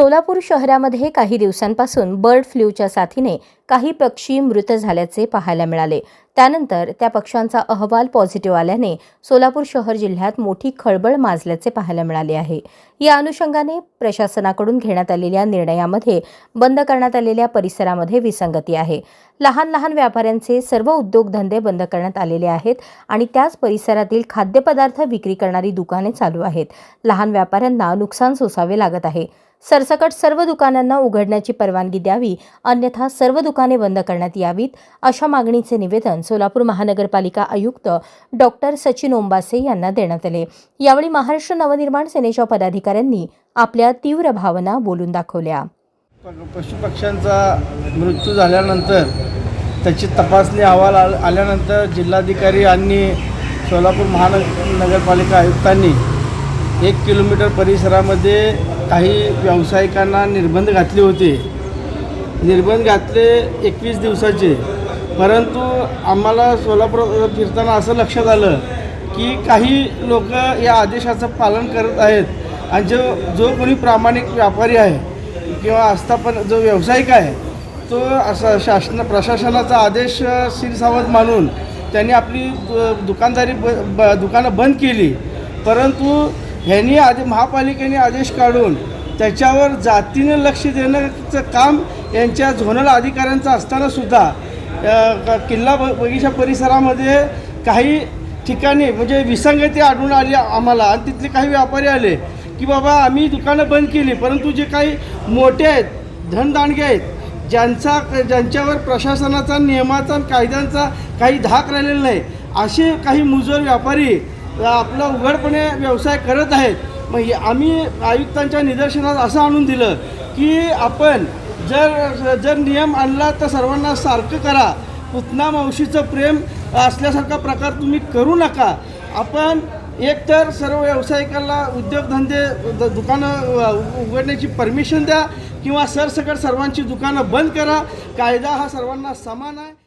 सोलापूर शहरामध्ये काही दिवसांपासून बर्ड फ्लूच्या साथीने काही पक्षी मृत झाल्याचे पाहायला मिळाले. त्यानंतर त्या पक्ष्यांचा अहवाल पॉझिटिव्ह आल्याने सोलापूर शहर जिल्ह्यात मोठी खळबळ माजल्याचे पाहायला मिळाले आहे. या अनुषंगाने प्रशासनाकडून घेण्यात आलेल्या निर्णयामध्ये बंद करण्यात आलेल्या परिसरामध्ये विसंगती आहे. लहान लहान व्यापाऱ्यांचे सर्व उद्योगधंदे बंद करण्यात आलेले आहेत आणि त्याच परिसरातील खाद्यपदार्थ विक्री करणारी दुकाने चालू आहेत. लहान व्यापाऱ्यांना नुकसान सोसावे लागत आहे. सरसकट सर्व दुकानांना उघडण्याची परवानगी द्यावी अन्यथा सर्व दुकाने बंद करण्यात यावीत अशा मागणीचे निवेदन सोलापूर महानगरपालिका आयुक्त डॉक्टर सचिन ओंबासे यांना देण्यात आले. यावेळी महाराष्ट्र नवनिर्माण सेनेच्या पदाधिकाऱ्यांनी आपल्या तीव्र भावना बोलून दाखवल्या. पशुपक्ष्यांचा मृत्यू झाल्यानंतर त्याची तपासणी अहवाल आल्यानंतर जिल्हाधिकारी आणि सोलापूर महानगरपालिका आयुक्तांनी एक किलोमीटर परिसरामध्ये काही व्यावसायिकांना निर्बंध घातले होते. निर्बंध घातले एकवीस दिवसाचे. परंतु आम्हाला सोलापूर फिरताना असं लक्षात आलं की काही लोक या आदेशाचं पालन करत आहेत. आणि जो जो कोणी प्रामाणिक व्यापारी आहे किंवा आस्थापन जो व्यावसायिक आहे तो असा शासन प्रशासनाचा आदेश अ, मानून त्यांनी आपली दु- दुकानदारी ब ब दुकानं बंद केली. परंतु ह्यांनी आधी महापालिकेने आदेश काढून त्याच्यावर जातीनं लक्ष देण्याचं काम यांच्या झोनल अधिकाऱ्यांचं असतानासुद्धा किल्ला ब बगीचा परिसरामध्ये काही ठिकाणी म्हणजे विसंगती आढळून आली आम्हाला. आणि तिथले काही व्यापारी आले की बाबा आम्ही दुकानं बंद केली परंतु जे काही मोठे आहेत धनदांडगे आहेत ज्यांचा ज्यांच्यावर प्रशासनाचा नियमाचा आणि कायद्यांचा काही धाक राहिलेला नाही असे काही मुजोर व्यापारी आपला उघडपणे व्यवसाय करत आहेत. मग आम्ही आयुक्तांच्या निदर्शनात असं आणून दिलं की आपण जर जर नियम आणला तर सर्वांना सारखं करा. पुतना मावशीचं प्रेम असल्यासारखा प्रकार तुम्ही करू नका. आपण एकतर सर्व व्यावसायिकांना उद्योगधंदे द- दुकानं उघडण्याची परमिशन द्या किंवा सरसकट सर्वांची दुकानं बंद करा. कायदा हा सर्वांना समान आहे.